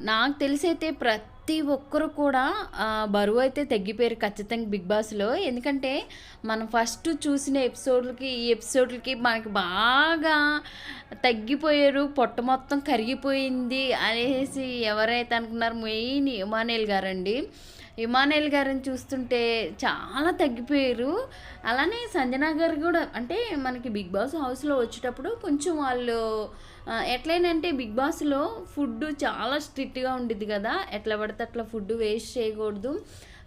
నాకు తెలిసైతే ప్రతి ఒక్కరు కూడా బరువు అయితే తగ్గిపోయారు ఖచ్చితంగా బిగ్ బాస్లో. ఎందుకంటే మనం ఫస్ట్ చూసిన ఎపిసోడ్లకి ఈ ఎపిసోడ్లకి మనకి బాగా తగ్గిపోయారు పొట్ట మొత్తం కరిగిపోయింది అనేసి ఎవరైతే అనుకున్నారు మెయిన్ ఇమానేల్ గారండి. ఇమానుయల్ గారిని చూస్తుంటే చాలా తగ్గిపోయారు. అలానే సంజనా గారు కూడా అంటే మనకి బిగ్ బాస్ హౌస్లో వచ్చేటప్పుడు కొంచెం వాళ్ళు ఎట్లయినంటే బిగ్ బాస్లో ఫుడ్ చాలా స్ట్రిక్ట్గా ఉండిద్ది కదా. ఎట్లా పడితే అట్లా ఫుడ్ వేస్ట్ చేయకూడదు.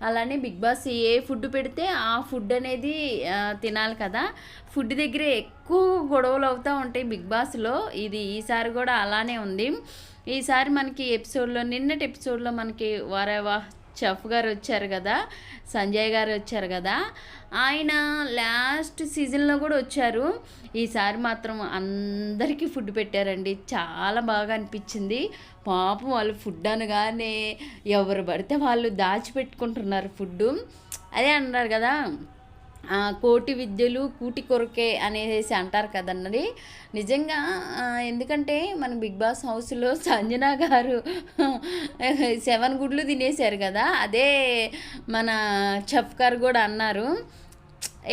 అలానే బిగ్ బాస్ ఏ ఫుడ్ పెడితే ఆ ఫుడ్ అనేది తినాలి కదా. ఫుడ్ దగ్గర ఎక్కువ గొడవలు అవుతూ ఉంటాయి బిగ్ బాస్లో. ఇది ఈసారి కూడా అలానే ఉంది. ఈసారి మనకి ఎపిసోడ్లో నిన్నటి ఎపిసోడ్లో మనకి వారేవా చెఫ్ గారు వచ్చారు కదా సంజయ్ గారు వచ్చారు కదా ఆయన లాస్ట్ సీజన్లో కూడా వచ్చారు. ఈసారి మాత్రం అందరికీ ఫుడ్ పెట్టారండి. చాలా బాగా అనిపించింది. పాపం వాళ్ళు ఫుడ్ అనగానే ఎవరు పడితే వాళ్ళు దాచిపెట్టుకుంటున్నారు ఫుడ్ అదే అన్నారు కదా కోటి విద్యలు కూటి కొరకే అనేసి అంటారు కదన్నది నిజంగా ఎందుకంటే మన బిగ్ బాస్ హౌస్లో సంజన గారు సెవెన్ గుడ్లు తినేశారు కదా అదే మన చెఫ్ గారు కూడా అన్నారు.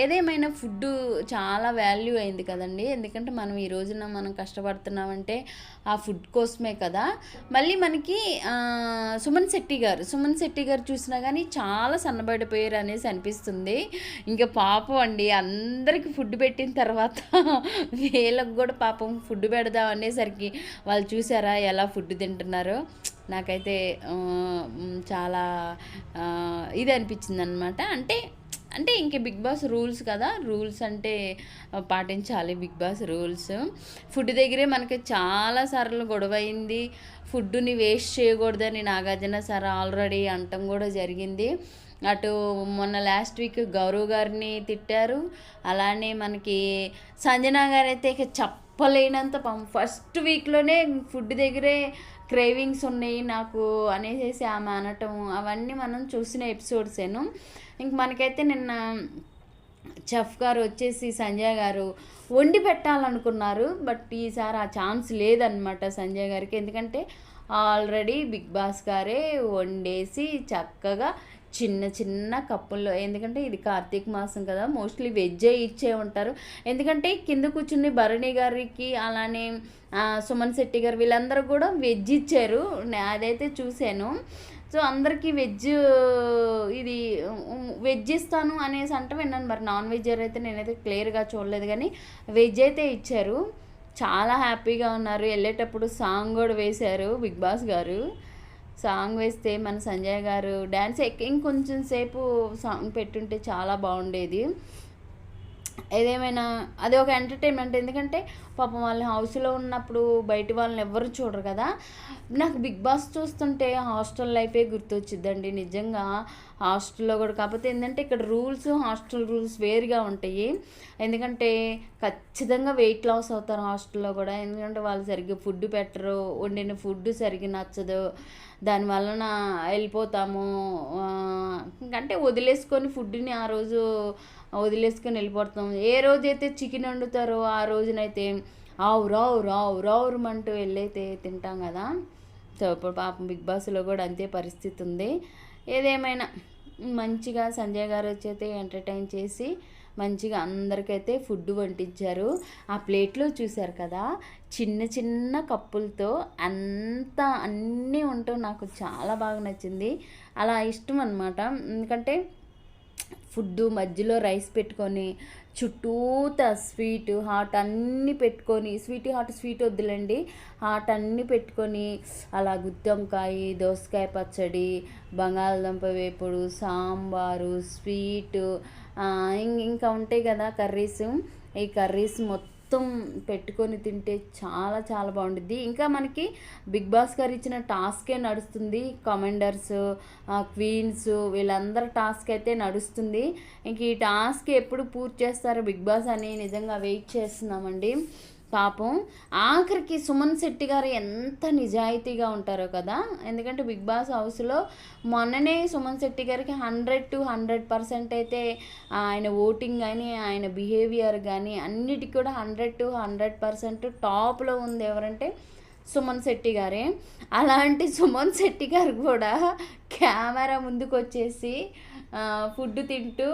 ఏదేమైనా ఫుడ్ చాలా వాల్యూ అయింది కదండి. ఎందుకంటే మనం ఈ రోజున మనం కష్టపడుతున్నామంటే ఆ ఫుడ్ కోసమే కదా. మళ్ళీ మనకి సుమన్ శెట్టి గారు సుమన్ శెట్టి గారు చూసినా కానీ చాలా సన్నబడిపోయారు అనేసి అనిపిస్తుంది. ఇంకా పాపం అండి అందరికీ ఫుడ్ పెట్టిన తర్వాత వీళ్ళకి కూడా పాపం ఫుడ్ పెడదాం అనేసరికి వాళ్ళు చూసారా ఎలా ఫుడ్ తింటున్నారో. నాకైతే చాలా ఇది అనిపించింది అనమాట అంటే అంటే ఇంక బిగ్ బాస్ రూల్స్ కదా రూల్స్ అంటే పాటించాలి బిగ్ బాస్ రూల్స్. ఫుడ్ దగ్గరే మనకి చాలా సార్లు గొడవ అయింది ఫుడ్ని వేస్ట్ చేయకూడదని నాగార్జున సార్ ఆల్రెడీ అంటం కూడా జరిగింది. అటు మొన్న లాస్ట్ వీక్ గౌరవ్ గారిని తిట్టారు. అలానే మనకి సంజనా గారు అయితే ఇక చెప్పలేనంత ఫస్ట్ వీక్లోనే ఫుడ్ దగ్గరే క్రేవింగ్స్ ఉన్నాయి నాకు అనేసి ఆమె అనటం అవన్నీ మనం చూసిన ఎపిసోడ్సేను. ఇంక మనకైతే నిన్న చెఫ్ గారు వచ్చేసి సంజయ్ గారు వండి పెట్టాలనుకున్నారు బట్ ఈసారి ఆ ఛాన్స్ లేదనమాట సంజయ్ గారికి. ఎందుకంటే ఆల్రెడీ బిగ్ బాస్ గారే వండేసి చక్కగా చిన్న చిన్న కప్పుల్లో. ఎందుకంటే ఇది కార్తీక మాసం కదా మోస్ట్లీ వెజ్జే ఇచ్చే ఉంటారు. ఎందుకంటే కింద కూర్చుని భరణి గారికి అలానే సుమన్ శెట్టి గారు వీళ్ళందరూ కూడా వెజ్ ఇచ్చారు. అదైతే చూశాను. సో అందరికీ వెజ్ ఇది వెజ్ ఇస్తాను అనేసి అంటే విన్నాను. మరి నాన్ వెజ్ అయితే నేనైతే క్లియర్గా చూడలేదు కానీ వెజ్ అయితే ఇచ్చారు. చాలా హ్యాపీగా ఉన్నారు. వెళ్ళేటప్పుడు సాంగ్ కూడా వేశారు బిగ్ బాస్ గారు. సాంగ్ వేస్తే మన సంజయ్ గారు డ్యాన్స్ ఇంకొంచెం సేపు సాంగ్ పెట్టుంటే చాలా బాగుండేది. ఏదేమైనా అది ఒక ఎంటర్టైన్మెంట్. ఎందుకంటే పాపం వాళ్ళ హౌస్లో ఉన్నప్పుడు బయట వాళ్ళని ఎవరు చూడరు కదా. నాకు బిగ్ బాస్ చూస్తుంటే హాస్టల్ లైఫే గుర్తొచ్చిద్దండి నిజంగా. హాస్టల్లో కూడా కాకపోతే ఏంటంటే ఇక్కడ రూల్స్ హాస్టల్ రూల్స్ వేరుగా ఉంటాయి. ఎందుకంటే ఖచ్చితంగా వెయిట్ లాస్ అవుతారు హాస్టల్లో కూడా. ఎందుకంటే వాళ్ళు సరిగ్గా ఫుడ్ పెట్టరు వండిన ఫుడ్ సరిగ్గా నచ్చదు. దానివలన వెళ్ళిపోతాము. అంటే వదిలేసుకొని ఫుడ్ని ఆ రోజు వదిలేసుకొని వెళ్ళిపోతాం ఏ రోజైతే చికెన్ వండుతారో ఆ రోజునైతే ఆవు రావు రావు రావురు అంటూ వెళ్ళైతే తింటాం కదా. సో ఇప్పుడు పాపం బిగ్ బాస్లో కూడా అంతే పరిస్థితి ఉంది ఏదేమైనా మంచిగా సంజయ్ గారు వచ్చైతే ఎంటర్టైన్ చేసి మంచిగా అందరికైతే ఫుడ్ వంటించారు ఆ ప్లేట్లో చూశారు కదా చిన్న చిన్న కప్పులతో అంత అన్నీ ఉంటాం నాకు చాలా బాగా నచ్చింది. అలా ఇష్టం అనమాట ఎందుకంటే ఫుడ్ మధ్యలో రైస్ పెట్టుకొని చుట్టూత స్వీట్ హాట్ అన్నీ పెట్టుకొని స్వీట్ హాట్ స్వీట్ వద్దులండి. హాట్ అన్నీ పెట్టుకొని అలా గుత్తంకాయ దోసకాయ పచ్చడి బంగాళదుంప వేపుడు సాంబారు స్వీటు ఇంకా ఉంటాయి కదా కర్రీస్. ఈ కర్రీస్ మొత్తం మొత్తం పెట్టుకొని తింటే చాలా చాలా బాగుంటుంది ఇంకా మనకి బిగ్ బాస్ గారు ఇచ్చిన టాస్కే నడుస్తుంది. కమాండర్స్ క్వీన్స్ వీళ్ళందరి టాస్క్ అయితే నడుస్తుంది. ఇంక ఈ టాస్క్ ఎప్పుడు పూర్తి చేస్తారో బిగ్ బాస్ అని నిజంగా వెయిట్ చేస్తున్నామండి. పాపం ఆఖరికి సుమన్ శెట్టి గారు ఎంత నిజాయితీగా ఉంటారో కదా. ఎందుకంటే బిగ్ బాస్ హౌస్లో మొన్ననే సుమన్ శెట్టి గారికి హండ్రెడ్ టు హండ్రెడ్ పర్సెంట్ అయితే ఆయన ఓటింగ్ కానీ ఆయన బిహేవియర్ కానీ అన్నిటికీ కూడా హండ్రెడ్ టు హండ్రెడ్ పర్సెంట్ టాప్లో ఉంది ఎవరంటే సుమన్ శెట్టి గారే. అలాంటి సుమన్ శెట్టి గారు కూడా కెమెరా ముందుకు వచ్చేసి ఫుడ్ తింటూ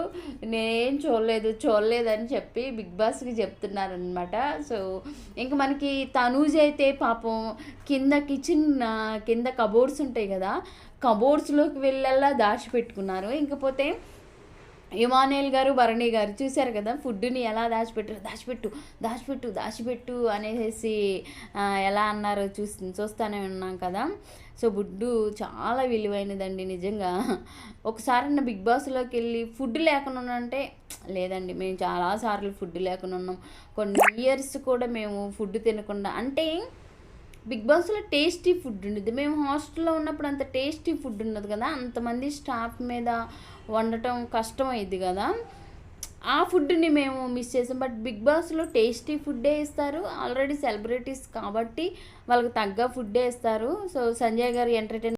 నేనేం చూడలేదు చూడలేదని చెప్పి బిగ్ బాస్కి చెప్తున్నారనమాట సో ఇంకా మనకి తనూజ్ అయితే పాపం కింద కిచెన్ కింద కబోర్డ్స్ ఉంటాయి కదా కబోర్డ్స్లోకి వెళ్ళల్లా దాచిపెట్టుకున్నారు. ఇంకపోతే ఇమానుయల్ గారు భరణి గారు చూశారు కదా ఫుడ్ని ఎలా దాచిపెట్టారు దాచిపెట్టు దాచిపెట్టు దాచిపెట్టు అనేసి ఎలా అన్నారో చూసి చూస్తూనే ఉన్నాం కదా. సో బుడ్డు చాలా విలువైనదండి నిజంగా. ఒకసారి బిగ్ బాస్లోకి వెళ్ళి ఫుడ్ లేకుండా అంటే లేదండి మేము చాలాసార్లు ఫుడ్ లేకుండా ఉన్నాం. కొన్ని ఇయర్స్ కూడా మేము ఫుడ్ తినకుండా అంటే బిగ్ బాస్లో టేస్టీ ఫుడ్ ఉండేది. మేము హాస్టల్లో ఉన్నప్పుడు అంత టేస్టీ ఫుడ్ ఉండదు కదా అంతమంది స్టాఫ్ మీద వండటం కష్టం అయ్యింది కదా. ఆ ఫుడ్ని మేము మిస్ చేసాం. బట్ బిగ్ బాస్లో టేస్టీ ఫుడ్డే ఇస్తారు. ఆల్రెడీ సెలబ్రిటీస్ కాబట్టి వాళ్ళకి తగ్గ ఫుడ్డే ఇస్తారు. సో సంజయ్ గారు ఎంటర్టైన్